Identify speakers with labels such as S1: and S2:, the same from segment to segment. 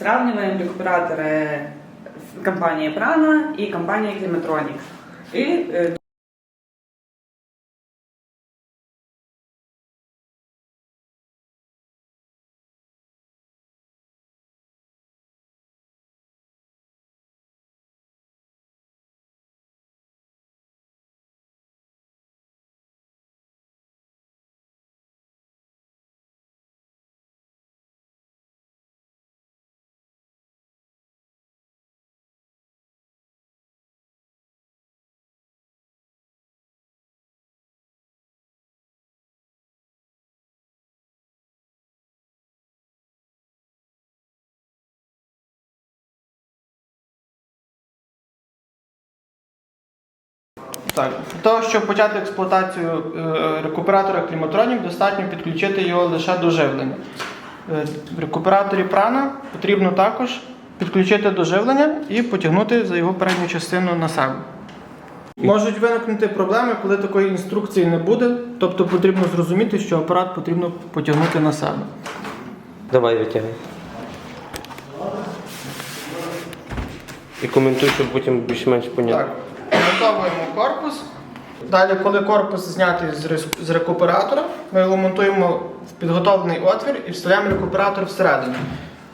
S1: Сравниваем рекуператоры компании Prana и компании Climatronic. И
S2: Так, для того, щоб почати експлуатацію е, рекуператора кліматронів, достатньо підключити його лише до живлення. Е, В рекуператорі прана потрібно також підключити до живлення і потягнути за його передню частину на себе. Можуть виникнути проблеми, коли такої інструкції не буде, тобто потрібно зрозуміти, що апарат потрібно потягнути на себе.
S3: Давай витягай. І коментуй, щоб потім більш-менш понятно.
S2: Так, готовуємо корпус. Далі, коли корпус знятий з рекуператора, ми його монтуємо в підготовлений отвір і вставляємо рекуператор всередину.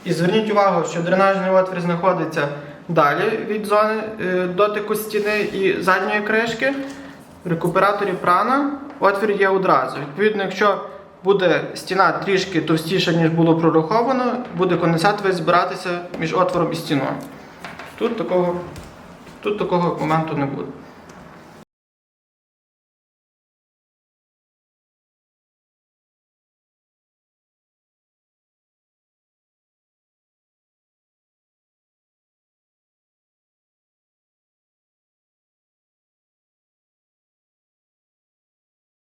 S2: І зверніть увагу, що дренажний отвір знаходиться далі від зони е, дотику стіни і задньої кришки. В рекуператорі прана отвір є одразу. Відповідно, якщо буде стіна трішки товстіша, ніж було прораховано, буде конденсат збиратися між отвором і стіною. Тут такого, тут такого моменту не буде.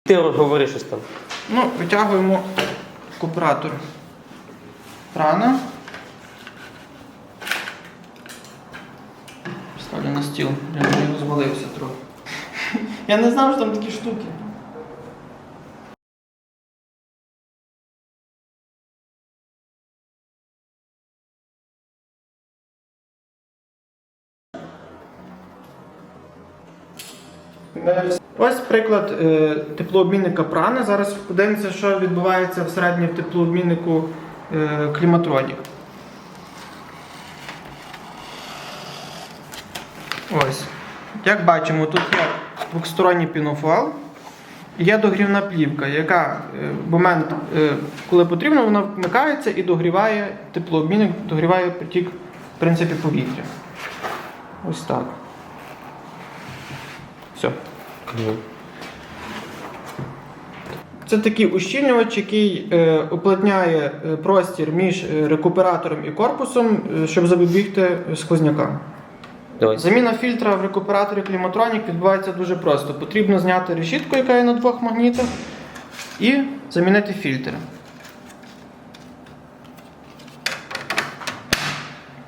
S3: Ти говори щось там.
S2: Ну, витягуємо куператор прана. На я вже розвалився трохи. Я не знав, що там такі штуки. Ось приклад е, теплообмінника прана. Зараз подивимося, що відбувається всередині в теплообміннику е, кліматронік. Ось. Як бачимо, тут є двохсторонній пінофол. Є догрівна плівка, яка е, в момент, е, коли потрібно, вона вмикається і догріває теплообмінник, догріває потік в принципі, повітря. Ось так. Все. Це такий ущільнювач, який е, уплотняє е, простір між рекуператором і корпусом, щоб запобігти сквозняка.
S3: Давай.
S2: Заміна фільтра в рекуператорі Climatronic відбувається дуже просто. Потрібно зняти решітку, яка є на двох магнітах, і замінити фільтр.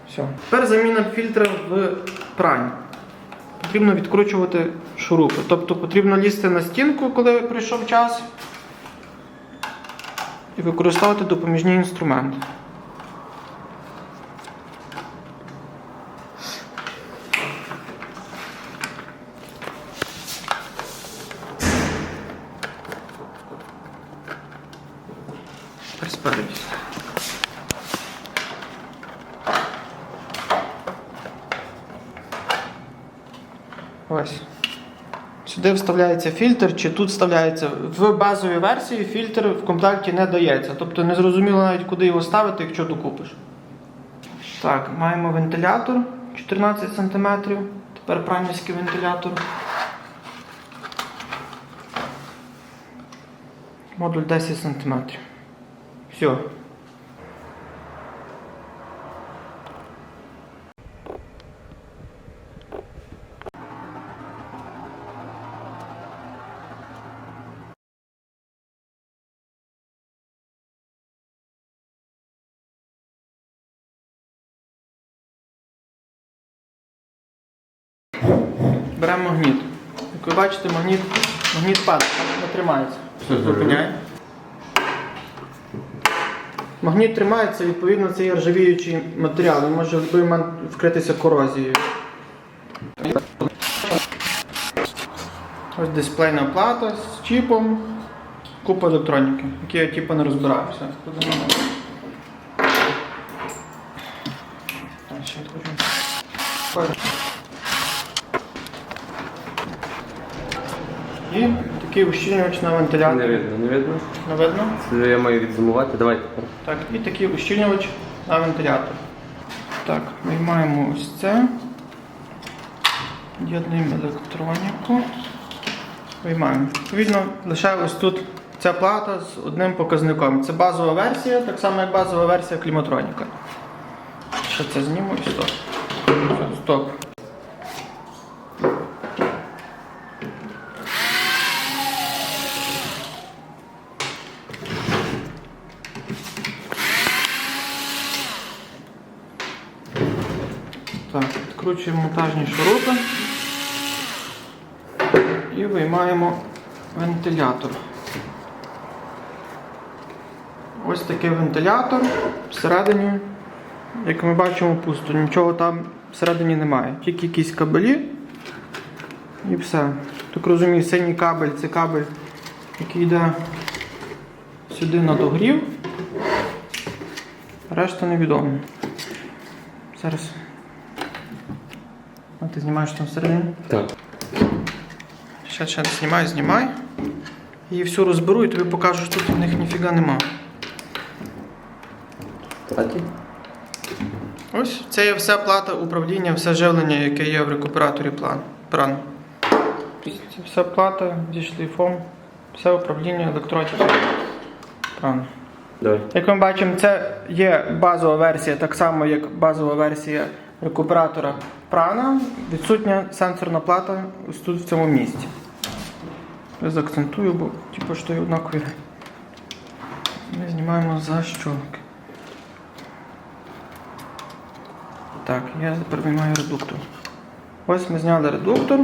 S2: Все. Тепер заміна фільтра в прані. Потрібно відкручувати шурупи. Тобто потрібно лізти на стінку, коли прийшов час, і використовувати допоміжні інструменти. Тепер спереді. Ось. Сюди вставляється фільтр, чи тут вставляється. В базовій версії фільтр в комплекті не дається. Тобто не зрозуміло навіть куди його ставити, якщо докупиш. Так, маємо вентилятор 14 см. Тепер пранівський вентилятор. Модуль 10 см. Все. Бачите, магніт, магніт падає, не тримається. Зупиняє. Магніт тримається, відповідно, це є ржавіючий матеріал, він може в будь-який момент вкритися корозією. Ось дисплейна плата з чіпом, купа електроніки, які я типу не розбираюся. Куди ще І такий ущільнювач на вентилятор.
S3: Не видно, не видно.
S2: Не видно?
S3: Це я маю відзумувати. Давай тепер.
S2: Так, і такий ущільнювач на вентилятор. Так, виймаємо ось це. Єднуємо електроніку. Виймаємо. Відповідно, лише ось тут ця плата з одним показником. Це базова версія, так само як базова версія кліматроніка. Ще це зніму і стоп. Стоп. Так, монтажні шурупи і виймаємо вентилятор. Ось такий вентилятор. Всередині, як ми бачимо, пусто. Нічого там всередині немає. Тільки якісь кабелі і все. Так розумію, синій кабель це кабель, який йде сюди на догрів. Решта невідомо. Зараз. А ти знімаєш там всередині?
S3: Так.
S2: Ще, ще знімай, знімай. Її всю розберу і тобі покажу, що тут в них ніфіга нема.
S3: Такі?
S2: Ось це є вся плата управління, все живлення, яке є в рекуператорі план. Пран. Це вся плата зі шлейфом, все управління електроніки. Пран.
S3: Давай.
S2: Як ми бачимо, це є базова версія, так само як базова версія рекуператора прана. Відсутня сенсорна плата ось тут в цьому місці. Я заакцентую, бо типу, що є однакові. Ми знімаємо защолки. Так, я тепер виймаю редуктор. Ось ми зняли редуктор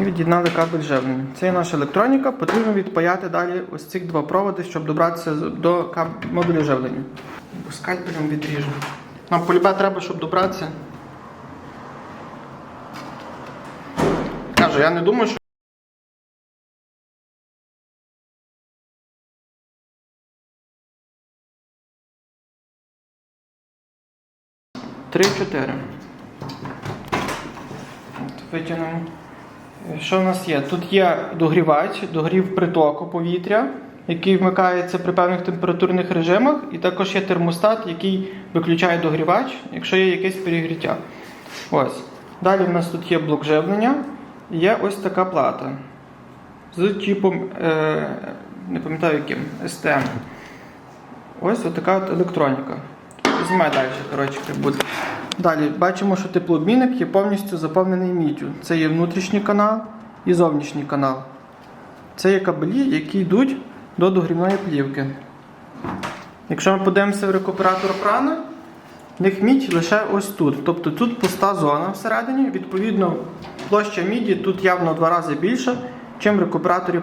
S2: і від'єднали кабель живлення. Це є наша електроніка, потрібно відпаяти далі ось цих два проводи, щоб добратися до модуля живлення. Скальпелем відріжу. Нам полюбе треба, щоб добратися. Кажу, я не думаю, що. Три-чотири. От, Витягнемо. Що в нас є? Тут є догрівач, догрів притоку повітря, який вмикається при певних температурних режимах, і також є термостат, який виключає догрівач, якщо є якесь перегріття. Ось. Далі в нас тут є блок живлення, і є ось така плата з чіпом, е, не пам'ятаю яким, STM. Ось така от електроніка. Знімай далі, коротше, як буде. Далі бачимо, що теплообмінник є повністю заповнений міддю. Це є внутрішній канал і зовнішній канал. Це є кабелі, які йдуть до догрівної плівки. Якщо ми подивимося в рекуператор прана, в них мідь лише ось тут. Тобто тут пуста зона всередині, відповідно, площа міді тут явно в два рази більша, ніж в рекуператорі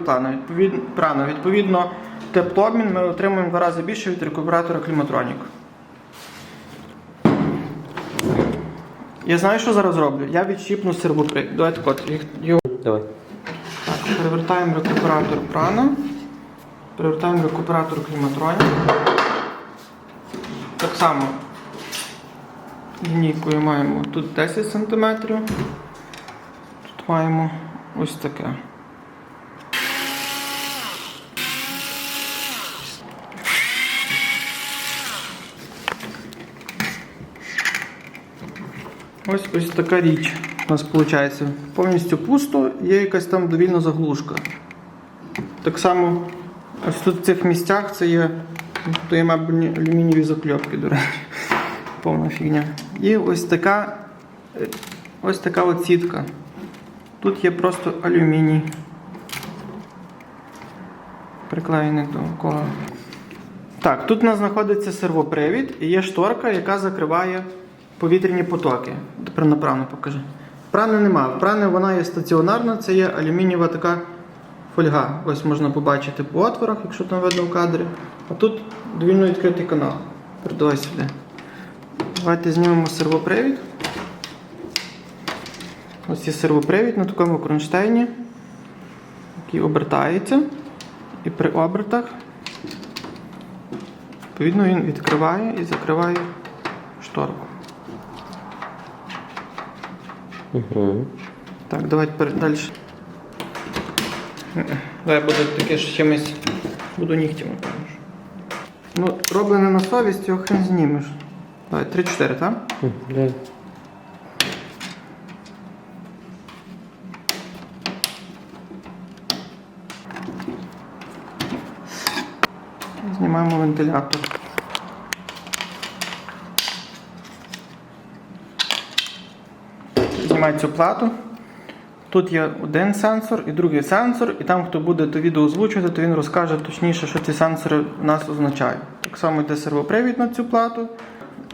S2: прана. Відповідно, теплообмін ми отримуємо в два рази більше від рекуператора кліматронік. Я знаю, що зараз роблю. Я відщіпну сервопривід. Давайте кот. його
S3: Давай.
S2: так, перевертаємо рекуператор прана. Перевертаємо рекуператор кліматроні. Так само лінійкою маємо тут 10 см. Тут маємо ось таке. Ось ось така річ у нас виходить. Повністю пусто, є якась там довільна заглушка. Так само ось тут в цих місцях це є, то є мабуть, алюмінієві закльопки, до речі. Повна фігня. І ось така е, ось така от сітка. Тут є просто алюміній. Приклеєний до кола. Так, тут у нас знаходиться сервопривід і є шторка, яка закриває повітряні потоки. Тепер направо покажи. Прани нема. Прани вона є стаціонарна, це є алюмінієва така фольга. Ось можна побачити по отворах, якщо там видно в кадрі. А тут довільно відкритий канал. Передавай сюди. Давайте знімемо сервопривід. Ось є сервопривід на такому кронштейні, який обертається. І при обертах відповідно він відкриває і закриває шторку.
S3: Угу.
S2: Так, давайте далі. Давай буде таке що чимось. Буду нігтями. Ну, роблене на совість, його хрен знімеш. Давай, 3-4, так?
S3: Да.
S2: Знімаємо вентилятор. Знімаю цю плату. Тут є один сенсор і другий сенсор, і там, хто буде то відео озвучувати, то він розкаже точніше, що ці сенсори в нас означають. Так само йде сервопривід на цю плату.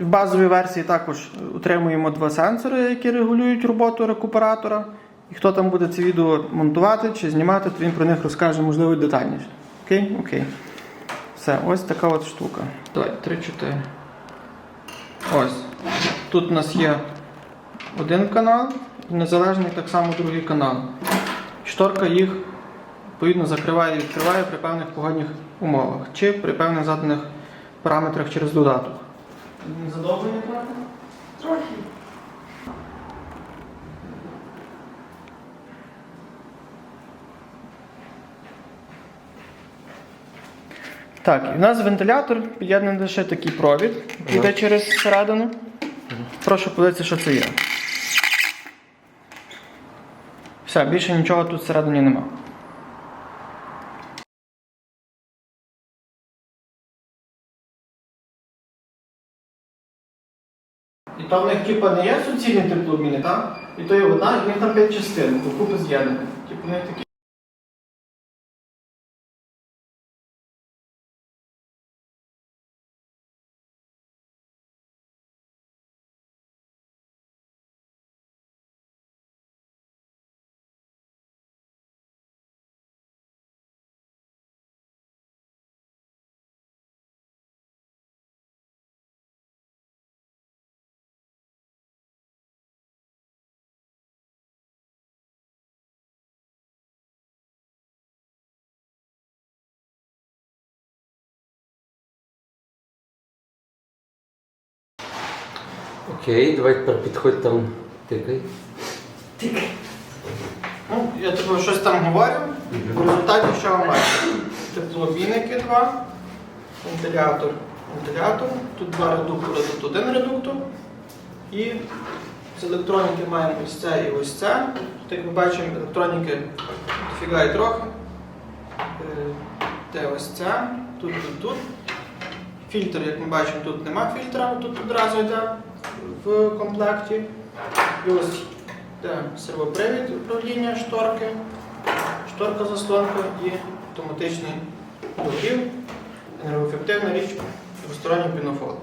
S2: В базовій версії також утримуємо два сенсори, які регулюють роботу рекуператора. І хто там буде це відео монтувати чи знімати, то він про них розкаже, можливо, детальніше. Окей? Окей. Все, ось така от штука. Давай, 3-4. Ось. Тут у нас є один канал, незалежний так само другий канал. Шторка їх відповідно закриває і відкриває при певних погодних умовах чи при певних заданих параметрах через додаток. Задоволені трохи?
S1: Трохи.
S2: Так, і в нас вентилятор під'єднаний лише такий провід, який йде через середину. Прошу подивитися, що це є. Все, більше нічого тут всередині нема. І то в них типа не є суцільні теплообміни, так? І то є одна, і в них там п'ять частин, докупи з'єднані. Типу не такі.
S3: Окей, давай тепер підходь там. Тикай.
S2: Ну, я тобі щось там говорю. В результаті що ви бачите? Теплообмінники два, вентилятор, вентилятор, тут два редуктори, тут один редуктор. І з електроніки маємо ось це і ось це. Тут, як ми бачимо, електроніки дофіга трохи. Е, Де ось це, тут, тут, тут. Фільтр, як ми бачимо, тут нема фільтра, тут одразу йде в комплекті. І ось де сервопривід управління шторки, шторка заслонка і автоматичний догрів, енергоефективна річ, двосторонній пінофол.